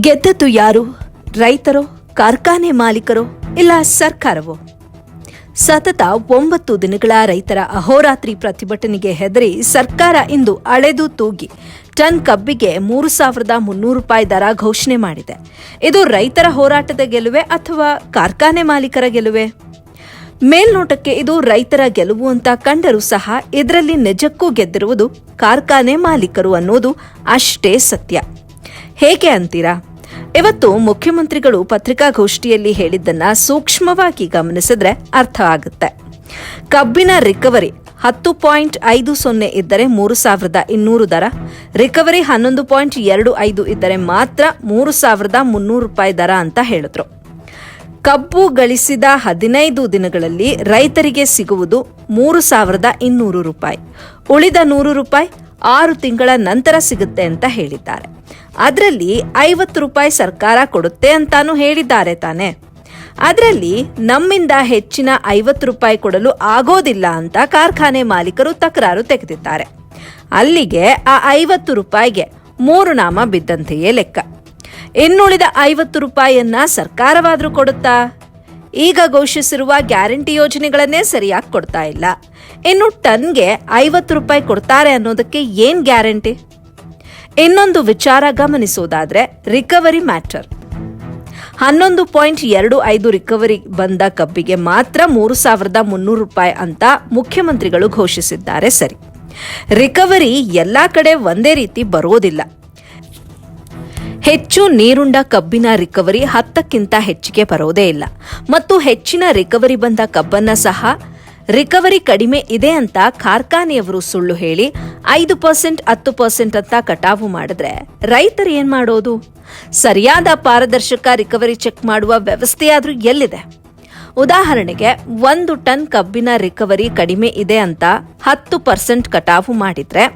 ಗೆದ್ದದ್ದು ಯಾರು? ರೈತರೋ, ಕಾರ್ಖಾನೆ ಮಾಲೀಕರೋ, ಇಲ್ಲ ಸರ್ಕಾರವೋ? ಸತತ ಒಂಬತ್ತು ದಿನಗಳ ರೈತರ ಅಹೋರಾತ್ರಿ ಪ್ರತಿಭಟನೆಗೆ ಹೆದರಿ ಸರ್ಕಾರ ಇಂದು ಅಳೆದು ತೂಗಿ, ಟನ್ ಕಬ್ಬಿಗೆ ಮೂರು ಸಾವಿರದ ಮುನ್ನೂರು ರೂಪಾಯಿ ದರ ಘೋಷಣೆ ಮಾಡಿದೆ. ಇದು ರೈತರ ಹೋರಾಟದ ಗೆಲುವೆ ಅಥವಾ ಕಾರ್ಖಾನೆ ಮಾಲೀಕರ ಗೆಲುವೆ? ಮೇಲ್ನೋಟಕ್ಕೆ ಇದು ರೈತರ ಗೆಲುವು ಅಂತ ಕಂಡರೂ ಸಹ ಇದರಲ್ಲಿ ನಿಜಕ್ಕೂ ಗೆದ್ದಿರುವುದು ಕಾರ್ಖಾನೆ ಮಾಲೀಕರು ಅನ್ನೋದು ಅಷ್ಟೇ ಸತ್ಯ. ಹೇಗೆ ಅಂತೀರಾ? ಇವತ್ತು ಮುಖ್ಯಮಂತ್ರಿಗಳು ಪತ್ರಿಕಾಗೋಷ್ಠಿಯಲ್ಲಿ ಹೇಳಿದ್ದನ್ನ ಸೂಕ್ಷ್ಮವಾಗಿ ಗಮನಿಸಿದ್ರೆ ಅರ್ಥ ಆಗುತ್ತೆ. ಕಬ್ಬಿನ ರಿಕವರಿ ಹತ್ತು ಪಾಯಿಂಟ್ ಐದು ಸೊನ್ನೆ ಇದ್ದರೆ ಮೂರು ಸಾವಿರದ ಇನ್ನೂರು ದರ, ರಿಕವರಿ ಹನ್ನೊಂದು ಪಾಯಿಂಟ್ ಎರಡು ಐದು ಇದ್ದರೆ ಮಾತ್ರ ಮೂರು ಸಾವಿರದ ಮುನ್ನೂರು ರೂಪಾಯಿ ದರ ಅಂತ ಹೇಳಿದ್ರು. ಕಬ್ಬು ಗಳಿಸಿದ ಹದಿನೈದು ದಿನಗಳಲ್ಲಿ ರೈತರಿಗೆ ಸಿಗುವುದು ಮೂರು ಸಾವಿರದ ಇನ್ನೂರು ರೂಪಾಯಿ, ಉಳಿದ ನೂರು ರೂಪಾಯಿ ಆರು ತಿಂಗಳ ನಂತರ ಸಿಗುತ್ತೆ ಅಂತ ಹೇಳಿದ್ದಾರೆ. ಅದರಲ್ಲಿ ಐವತ್ತು ರೂಪಾಯಿ ಸರ್ಕಾರ ಕೊಡುತ್ತೆ ಅಂತಾನು ಹೇಳಿದ್ದಾರೆ ತಾನೆ. ಅದರಲ್ಲಿ ನಮ್ಮಿಂದ ಹೆಚ್ಚಿನ ಐವತ್ತು ರೂಪಾಯಿ ಕೊಡಲು ಆಗೋದಿಲ್ಲ ಅಂತ ಕಾರ್ಖಾನೆ ಮಾಲೀಕರು ತಕರಾರು ತೆಗೆದಿದ್ದಾರೆ. ಅಲ್ಲಿಗೆ ಆ ಐವತ್ತು ರೂಪಾಯಿಗೆ ಮೂರು ನಾಮ ಬಿದ್ದಂತೆಯೇ ಲೆಕ್ಕ. ಇನ್ನುಳಿದ ಐವತ್ತು ರೂಪಾಯಿಯನ್ನ ಸರ್ಕಾರವಾದರೂ ಕೊಡುತ್ತಾ? ಈಗ ಘೋಷಿಸಿರುವ ಗ್ಯಾರಂಟಿ ಯೋಜನೆಗಳನ್ನೇ ಸರಿಯಾಗಿ ಕೊಡ್ತಾ ಇಲ್ಲ. ಇನ್ನು ಟನ್ಗೆ ಐವತ್ತು ರೂಪಾಯಿ ಕೊಡ್ತಾರೆ ಅನ್ನೋದಕ್ಕೆ ಏನ್ ಗ್ಯಾರಂಟಿ? ಇನ್ನೊಂದು ವಿಚಾರ ಗಮನಿಸೋದಾದ್ರೆ ರಿಕವರಿ ಮ್ಯಾಟರ್. ಹನ್ನೊಂದು ಪಾಯಿಂಟ್ ಎರಡು ಐದು ರಿಕವರಿ ಬಂದ ಕಬ್ಬಿಗೆ ಮಾತ್ರ ಮೂರು ಸಾವಿರದ ಮುನ್ನೂರು ರೂಪಾಯಿ ಅಂತ ಮುಖ್ಯಮಂತ್ರಿಗಳು ಘೋಷಿಸಿದ್ದಾರೆ ಸರಿ. ರಿಕವರಿ ಎಲ್ಲಾ ಕಡೆ ಒಂದೇ ರೀತಿ ಬರೋದಿಲ್ಲ. ಹೆಚ್ಚು ನೀರುಂಡ ಕಬ್ಬಿನ ರಿಕವರಿ ಹತ್ತಕ್ಕಿಂತ ಹೆಚ್ಚಿಗೆ ಬರೋದೇ ಇಲ್ಲ. ಮತ್ತು ಹೆಚ್ಚಿನ ರಿಕವರಿ ಬಂದ ಕಬ್ಬನ್ನ ಸಹ ರಿಕವರಿ ಕಡಿಮೆ ಇದೆ ಅಂತ ಕಾರ್ಖಾನೆಯವರು ಸುಳ್ಳು ಹೇಳಿ ಐದು ಪರ್ಸೆಂಟ್, ಹತ್ತು ಪರ್ಸೆಂಟ್ ಅಂತ ಕಟಾವು ಮಾಡಿದ್ರೆ ರೈತರು ಏನ್ ಮಾಡೋದು? ಸರಿಯಾದ ಪಾರದರ್ಶಕ ರಿಕವರಿ ಚೆಕ್ ಮಾಡುವ ವ್ಯವಸ್ಥೆಯಾದ್ರೂ ಎಲ್ಲಿದೆ? ಉದಾಹರಣೆಗೆ, ಒಂದು ಟನ್ ಕಬ್ಬಿನ ರಿಕವರಿ ಕಡಿಮೆ ಇದೆ ಅಂತ ಹತ್ತು ಪರ್ಸೆಂಟ್ ಕಟಾವು ಮಾಡಿದ್ರೆ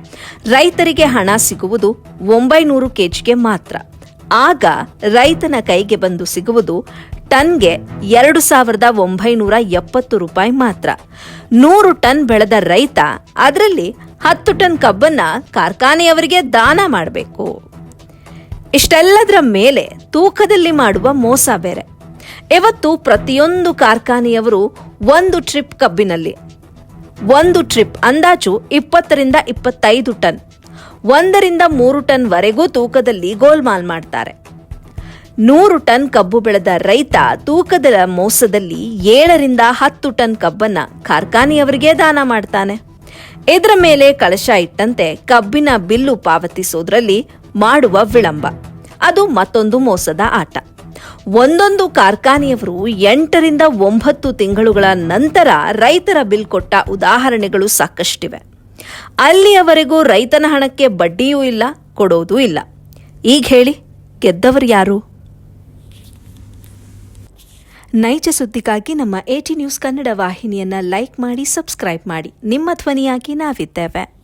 ರೈತರಿಗೆ ಹಣ ಸಿಗುವುದು ಒಂಬೈನೂರು ಕೆಜಿಗೆ ಮಾತ್ರ. ಆಗ ರೈತನ ಕೈಗೆ ಬಂದು ಸಿಗುವುದು ಟನ್ಗೆ ಎರಡು ಸಾವಿರದ ಒಂಬೈನೂರ ಎಪ್ಪತ್ತು ರೂಪಾಯಿ ಮಾತ್ರ. ನೂರು ಟನ್ ಬೆಳೆದ ರೈತ ಅದರಲ್ಲಿ ಹತ್ತು ಟನ್ ಕಬ್ಬನ್ನ ಕಾರ್ಖಾನೆಯವರಿಗೆ ದಾನ ಮಾಡಬೇಕು. ಇಷ್ಟೆಲ್ಲದರ ಮೇಲೆ ತೂಕದಲ್ಲಿ ಮಾಡುವ ಮೋಸ ಬೇರೆ. ಇವತ್ತು ಪ್ರತಿಯೊಂದು ಕಾರ್ಖಾನೆಯವರು ಒಂದು ಟ್ರಿಪ್ ಕಬ್ಬಿನಲ್ಲಿ. ಒಂದು ಟ್ರಿಪ್ ಅಂದಾಜು ಇಪ್ಪತ್ತರಿಂದ ಇಪ್ಪತ್ತೈದು ಟನ್. ಒಂದರಿಂದ ಮೂರು ಟನ್ ವರೆಗೂ ತೂಕದಲ್ಲಿ ಗೋಲ್ಮಾಲ್ ಮಾಡ್ತಾರೆ. ನೂರು ಟನ್ ಕಬ್ಬು ಬೆಳೆದ ರೈತ ತೂಕದ ಮೋಸದಲ್ಲಿ ಏಳರಿಂದ ಹತ್ತು ಟನ್ ಕಬ್ಬನ್ನ ಕಾರ್ಖಾನೆಯವರಿಗೆ ದಾನ ಮಾಡ್ತಾನೆ. ಇದರ ಮೇಲೆ ಕಳಶ ಇಟ್ಟಂತೆ ಕಬ್ಬಿನ ಬಿಲ್ಲು ಪಾವತಿಸೋದ್ರಲ್ಲಿ ಮಾಡುವ ವಿಳಂಬ. ಅದು ಮತ್ತೊಂದು ಮೋಸದ ಆಟ. ಒಂದೊಂದು ಕಾರ್ಖಾನೆಯವರು ಎಂಟರಿಂದ ಒಂಬತ್ತು ತಿಂಗಳುಗಳ ನಂತರ ರೈತರ ಬಿಲ್ ಕೊಟ್ಟ ಉದಾಹರಣೆಗಳು ಸಾಕಷ್ಟಿವೆ. ಅಲ್ಲಿಯವರೆಗೂ ರೈತನ ಹಣಕ್ಕೆ ಬಡ್ಡಿಯೂ ಇಲ್ಲ, ಕೊಡೋದೂ ಇಲ್ಲ. ಈಗ ಹೇಳಿ, ಗೆದ್ದವರು ಯಾರು? ನೈಜ ಸುದ್ದಿಗಾಗಿ ನಮ್ಮ ಎಟಿ ನ್ಯೂಸ್ ಕನ್ನಡ ವಾಹಿನಿಯನ್ನ ಲೈಕ್ ಮಾಡಿ, ಸಬ್ಸ್ಕ್ರೈಬ್ ಮಾಡಿ. ನಿಮ್ಮ ಧ್ವನಿಯಾಗಿ ನಾವಿದ್ದೇವೆ.